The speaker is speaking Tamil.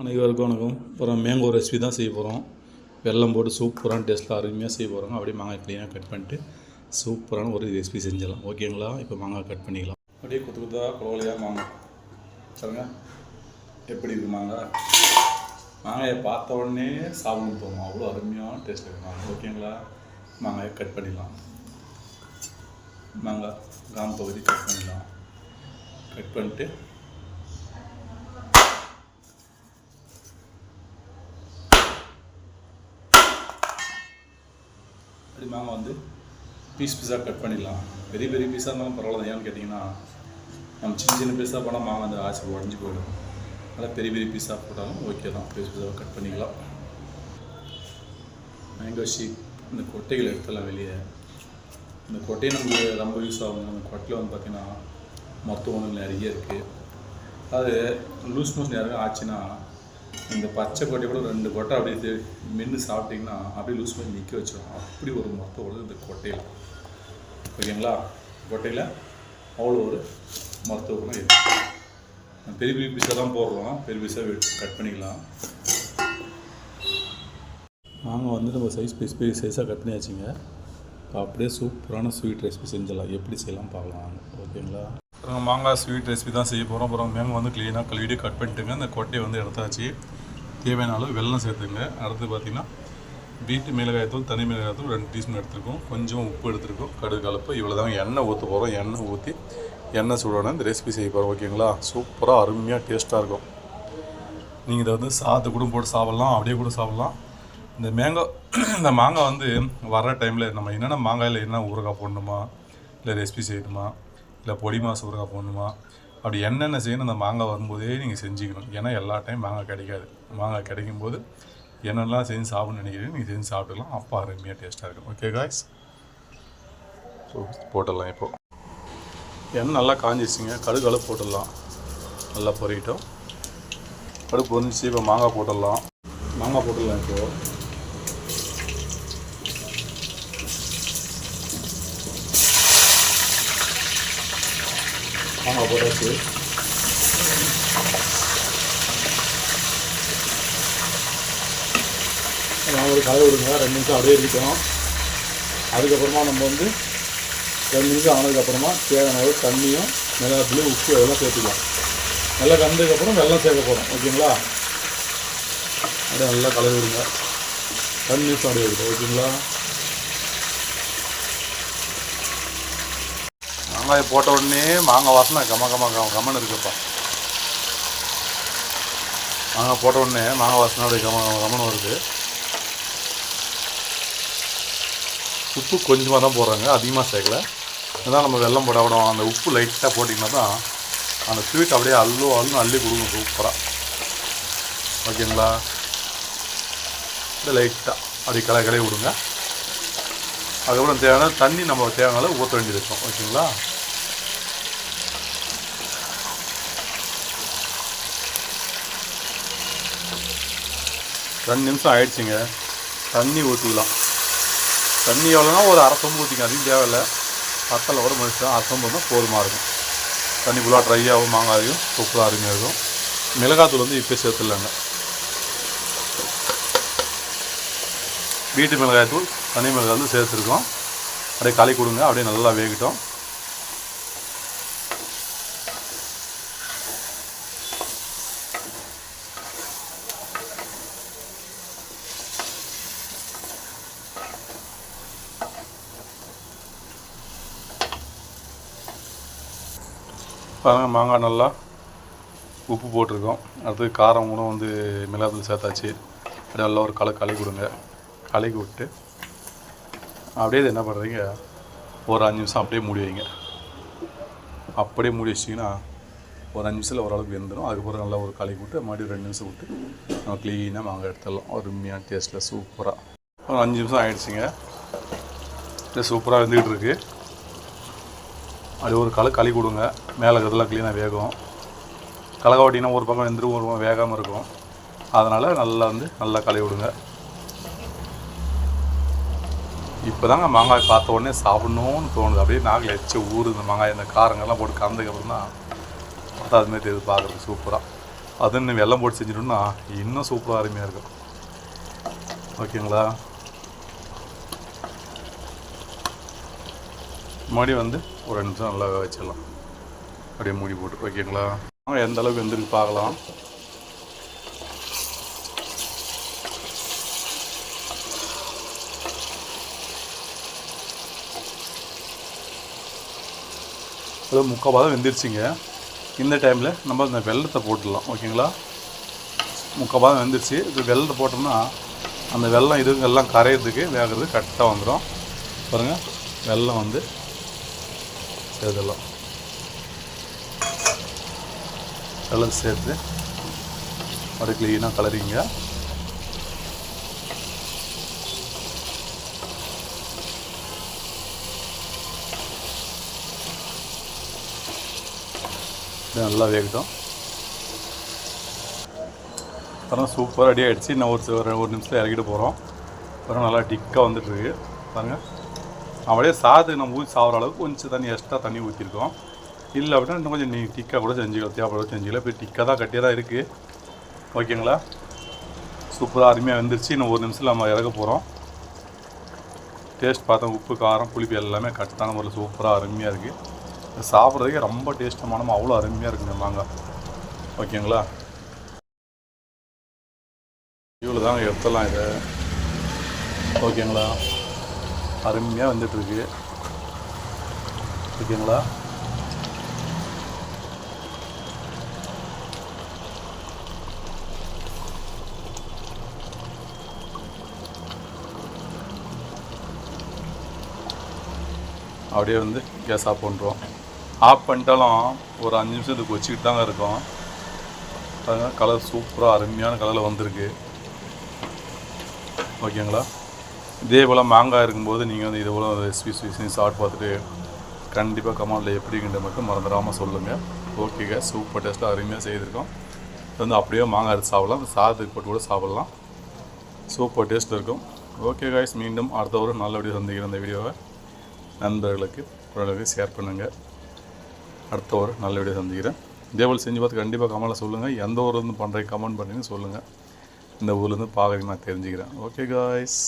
அனைவருக்கும் வணக்கம். அப்புறம் மேங்கோ ரெசிபி தான் செய்ய போகிறோம் வெல்லம் போட்டு சூப்பரான டேஸ்ட்டில் அருமையாக செய்ய போகிறோம் அப்படியே மாங்காய் க்ளீனாக கட் பண்ணிட்டு சூப்பரான ஒரு ரெசிபி செஞ்சிடலாம். ஓகேங்களா இப்போ மாங்காய் கட் பண்ணிக்கலாம். அப்படியே குத்து குத்தா குளவலையாக மாங்காய் சொல்லுங்கள் எப்படி இருக்கு மாங்காய் மாங்காயை பார்த்த உடனே சாப்பிடணும் தோணும் அவ்வளோ அருமையான டேஸ்ட் இருக்கு ஓகேங்களா மாங்காயை கட் பண்ணிடலாம். மாங்காய் காம் பகுதி கட் பண்ணிடலாம். கட் பண்ணிட்டு அப்படி மேம் வந்து பீஸ் பீஸாக கட் பண்ணிடலாம்? பெரிய பெரிய பீஸாக இருந்தாலும் பரவாயில்ல. ஏன்னு கேட்டிங்கன்னா நம்ம சின்ன சின்ன பீஸாக போனால் மாங்காய் அந்த ஆசை உடஞ்சி போயிடும். அதனால் பெரிய பெரிய பீஸாக போட்டாலும் ஓகே தான். பீஸ் பீஸாக கட் பண்ணிக்கலாம். மேங்கோ ஷீட் இந்த கொட்டைகள் எடுத்துடலாம் வெளியே. இந்த கொட்டையை நமக்கு ரொம்ப யூஸ் ஆகும். அந்த கொட்டையில் வந்து பார்த்திங்கன்னா மருத்துவங்கள் நிறைய இருக்குது அது லூஸ் மோஷன் யாருக்கும் ஆச்சுன்னா இந்த பச்சை கொட்டை கூட ரெண்டு கொட்டை அப்படியே மென்று சாப்பிட்டிங்கன்னா அப்படியே லூஸ் பண்ணி நிற்க வச்சிடும் அப்படி ஒரு மொத்த வருது இந்த கொட்டையில். ஓகேங்களா? கொட்டையில் அவ்வளோ ஒரு மருத்துவ குணம் இருக்குது பெரிய பெரிய பீஸாக தான் போடுறோம் பெரிய பீஸாக கட் பண்ணிக்கலாம். நாங்கள் வந்து நம்ம சைஸ் பீஸ் பெரிய சைஸாக கட் பண்ணியாச்சுங்க. அப்படியே சூப்பரான ஸ்வீட் ரெசிபி செஞ்சிடலாம். எப்படி செய்யலாம் பார்க்கலாம். ஓகேங்களா? அப்புறம் மாங்காய் ஸ்வீட் ரெசிபி தான் செய்ய போகிறோம் அப்புறம் மேங்காய் வந்து க்ளீனாக கழுவிட்டு கட் பண்ணிட்டுங்க. அந்த கொட்டையை வந்து எடுத்தாச்சு. தேவையான அளவு வெல்லம் சேர்த்துங்க. அடுத்து பார்த்திங்கன்னா வீட்டு மிளகாயத்தூள் தனி மிளகாயத்தூள் ரெண்டு டீஸ்பூன் எடுத்துருக்கோம். கொஞ்சம் உப்பு எடுத்துருக்கோம். கடுகு கலப்பு. இவ்வளோ தான் எண்ணெய் ஊற்ற போகிறோம் எண்ணெய் ஊற்றி எண்ணெய் சூடான இந்த ரெசிபி செய்ய போகிறோம் ஓகேங்களா? சூப்பராக அருமையாக டேஸ்ட்டாக இருக்கும். நீங்கள் இதை வந்து சாத்து கூட போட்டு சாப்பிட்லாம். அப்படியே கூட சாப்பிட்லாம். இந்த மேங்கோ இந்த மாங்காய் வந்து வர்ற டைமில் நம்ம என்னென்ன மாங்காயில் என்ன ஊறுகாய் போடணுமா? இல்லை ரெசிபி செய்யணுமா? இல்லை பொடி மாசு ஊறுகாய் போடணுமா? அப்படி என்னென்ன செய்யணும் அந்த மாங்காய் வரும்போதே நீங்கள் செஞ்சுக்கணும். ஏன்னா எல்லா டைம் மாங்காய் கிடைக்காது. மாங்காய் கிடைக்கும் போது என்னெல்லாம் செஞ்சு சாப்பிடணும்னு நினைக்கிறீங்க நீங்கள் செஞ்சு சாப்பிட்டுக்கலாம். அப்போ அருமையாக டேஸ்ட்டாக இருக்கும். ஓகே காய்ஸ் ஸோ போட்டுடலாம் இப்போது எண்ணெய் நல்லா காஞ்சிச்சுங்க கடுகு போட்டுடலாம். நல்லா பொறிக்கிட்டோம் கடுப்பு பொரிஞ்சிச்சு இப்போ மாங்காய் போட்டுடலாம். மாங்காய் போட்டுடலாம் இப்போது மாங்காய் போட்டாச்சு. நான் ஒரு கதை விடுங்க. ரெண்டு நிமிஷம் அப்படியே இருக்கணும் அதுக்கப்புறமா நம்ம வந்து ரெண்டு நிமிஷம் ஆனதுக்கப்புறமா தேவையான அளவு தண்ணியும் மிளகாத்திலையும் உப்பு அதெல்லாம் சேர்த்துக்கலாம். நல்லா கலந்ததுக்கப்புறம் வெள்ளம் சேர்க்க போகிறோம் ஓகேங்களா? அப்படியே நல்லா கலரி விடுங்க. ரெண்டு நிமிஷம் அப்படியே இருக்கும் ஓகேங்களா? மாங்காய் போட்ட உடனே மாங்காய் வாசனை கம கம கம கமன்னு இருக்குப்பா. மாங்காய் போட்ட உடனே மாங்காய் வாசனை அப்படியே கம கம கமன்னு வருது. உப்பு கொஞ்சமாக தான் போடுறாங்க அதிகமாக சேர்க்கல. அதான் நம்ம வெள்ளம் போட விடும் அந்த உப்பு லைட்டாக போட்டிங்கன்னா தான் அந்த ஸ்வீட் அப்படியே அள்ளு அள்ளு அள்ளி கொடுக்கும் சூப்பராக ஓகேங்களா? அப்படியே லைட்டாக அப்படி கலை கலையை விடுங்க. அதுக்கப்புறம் தேவையான தண்ணி நம்ம தேவையான ஊற்ற வேண்டியது இருக்கும். ஓகேங்களா? ரெண்டு நிமிஷம் ஆயிடுச்சுங்க. தண்ணி ஊற்றிக்கலாம் தண்ணி எவ்வளோனா ஒரு அரை சொம்பு ஊற்றிங்க அதிகம் தேவையில்லை. பத்தல கூட முடிச்சா அரை சொம்பு தான் போதுமாக இருக்கும். தண்ணி ஃபுல்லாக ட்ரையாகவும் மாங்காயும் சூப்பராக அருமையாக இருக்கும். மிளகாத்தூள் வந்து இப்போ சேர்த்துடலாங்க. வீட்டு மிளகாய்த்தூள் தனி மிளகாய் வந்து சேர்த்துருக்கோம். அப்படியே களி கொடுங்க. அப்படியே நல்லா வேகட்டும். பாருங்க மாங்காய் நல்லா உப்பு போட்டிருக்கோம். அடுத்து காரம் கூட வந்து மிளகாத்தூள் சேர்த்தாச்சு. அப்படியே நல்லா ஒரு களை களி கொடுங்க. கலக்கி விட்டு அப்படியே என்ன பண்ணுறீங்க ஒரு அஞ்சு நிமிஷம் அப்படியே மூடி வைங்க. அப்படியே மூடி வச்சிங்கன்னா ஒரு அஞ்சு நிமிஷத்தில் ஓரளவுக்கு வெந்துடும் அதுக்கப்புறம் நல்லா ஒரு களி விட்டு மறுபடியும் ரெண்டு நிமிஷம் விட்டு நம்ம க்ளீனாக மாங்காய் எடுத்துடலாம். அருமையான டேஸ்ட்டில் சூப்பராக ஒரு அஞ்சு நிமிஷம் ஆகிடுச்சிங்க சூப்பராக வெந்துக்கிட்டு இருக்குது அப்படி ஒரு களை களி கொடுங்க. மேலே இதெல்லாம் க்ளீனாக வேகும். கலக்க ஓட்டிங்கன்னா ஒரு பக்கம் வெந்துடும் ஒரு பக்கம் வேகாமல் இருக்கும். அதனால் நல்லா வந்து நல்லா களி விடுங்க. இப்போ தாங்க மாங்காய் பார்த்த உடனே சாப்பிட்ணுன்னு தோணுது. அப்படியே நாக்கில் எச்சு ஊறுது மாங்காய். இந்த காரங்கள்லாம் போட்டு கலந்ததுக்கப்புறம் தான் பார்த்தா அதுமாரி தெரியுது பார்க்குறதுக்கு சூப்பராக அது இன்னும் வெள்ளம் போட்டு செஞ்சிட்டோம்னா இன்னும் சூப்பராக அருமையாக இருக்கும். ஓகேங்களா? மறுபடியும் வந்து ஒரு ரெண்டு நிமிஷம் நல்லா வச்சிடலாம். அப்படியே மூடி போட்டு ஓகேங்களா? எந்த அளவுக்கு வெந்திருக்கு பார்க்கலாம். அதாவது முக்கால் பாதம் வெந்துருச்சுங்க. இந்த டைமில் நம்ம இந்த வெள்ளத்தை போட்டுடலாம் ஓகேங்களா? முக்கால் பாதம் வெந்துருச்சு. இது வெள்ளத்தை போட்டோம்னா அந்த வெள்ளம் இது எல்லாம் கரையிறதுக்கு வேகிறது கரெக்டாக வந்துடும் பாருங்கள் வெள்ளம் வந்து இதெல்லாம். எல்லாம் சேர்த்து ஒரு க்ளீனாக கலரிங்க. நல்லா வேகட்டும். அப்புறம் சூப்பராக ரெடி ஆகிடுச்சு இன்னும் ஒரு ஒரு ஒரு நிமிஷத்தில் இறக்கிட்டு போகிறோம் அப்புறம் நல்லா டிக்காக வந்துட்டுருக்கு பாருங்கள் அப்படியே சாதத்துக்கு நம்ம ஊற்றி சாப்பிட்ற அளவுக்கு கொஞ்சம் தண்ணி எக்ஸ்ட்ரா தண்ணி ஊற்றிருக்கோம் இல்லை அப்படின்னா இன்னும் கொஞ்சம் நீ டிக்கா கூட செஞ்சுக்கலாம் தேவைப்பட செஞ்சுக்கலாம் இப்போ டிக்காக தான் கட்டியாக தான் இருக்குது ஓகேங்களா? சூப்பராக அருமையாக வந்துருச்சு. இன்னும் ஒரு நிமிஷத்தில் நம்ம இறக்க போகிறோம் டேஸ்ட் பார்த்தோம். உப்பு காரம் புளிப்பு எல்லாமே கட்டான முறையில் சூப்பராக அருமையாக இருக்குது சாப்பிட்றதுக்கே ரொம்ப டேஸ்டமான அவ்வளோ அருமையாக இருக்குங்க மாங்காய் ஓகேங்களா? இவ்வளோ தாங்க எடுத்துடலாம் இதை. ஓகேங்களா? அருமையாக வந்துட்டுருக்கு. ஓகேங்களா? அப்படியே வந்து கேஸ் ஆஃப் பண்ணுறோம் ஆஃப் பண்ணிட்டாலும் ஒரு அஞ்சு நிமிஷத்துக்கு வச்சுக்கிட்டு தாங்க இருக்கும். அதனால் கலர் சூப்பராக அருமையான கலரில் வந்திருக்கு. ஓகேங்களா? இதே போல் மாங்காய் இருக்கும்போது நீங்கள் வந்து இதே போல் ரெசிபி செஞ்சு சாப்பிட்டு பார்த்துட்டு கண்டிப்பாக கமாண்டில் எப்படிங்கிற மட்டும் மறந்துடாமல் சொல்லுங்கள். ஓகேங்க சூப்பர் டேஸ்ட்டாக அருமையாக செய்திருக்கோம். இது வந்து அப்படியே மாங்காய் எடுத்து சாப்பிடலாம். சாதத்துக்கு போட்டு கூட சாப்பிட்லாம். சூப்பர் டேஸ்ட் இருக்கும். ஓகே காய்ஸ் மீண்டும் அடுத்த ஒரு நல்ல வீடியோ சந்திக்கிறேன் அந்த வீடியோவை நண்பர்களுக்கு ஓரளவுக்கு ஷேர் பண்ணுங்கள். அடுத்த ஒரு நல்ல வீடியோ சந்திக்கிறேன். இதேபோல் செஞ்சு பார்த்து கண்டிப்பாக கமெண்ட்டில் சொல்லுங்கள். எந்த ஊர்லேருந்து பண்ணுறீங்க கமெண்ட் பண்ணுறீங்கன்னு சொல்லுங்கள். இந்த ஊர்லேருந்து பார்க்குறீங்க நான் தெரிஞ்சுக்கிறேன். Okay guys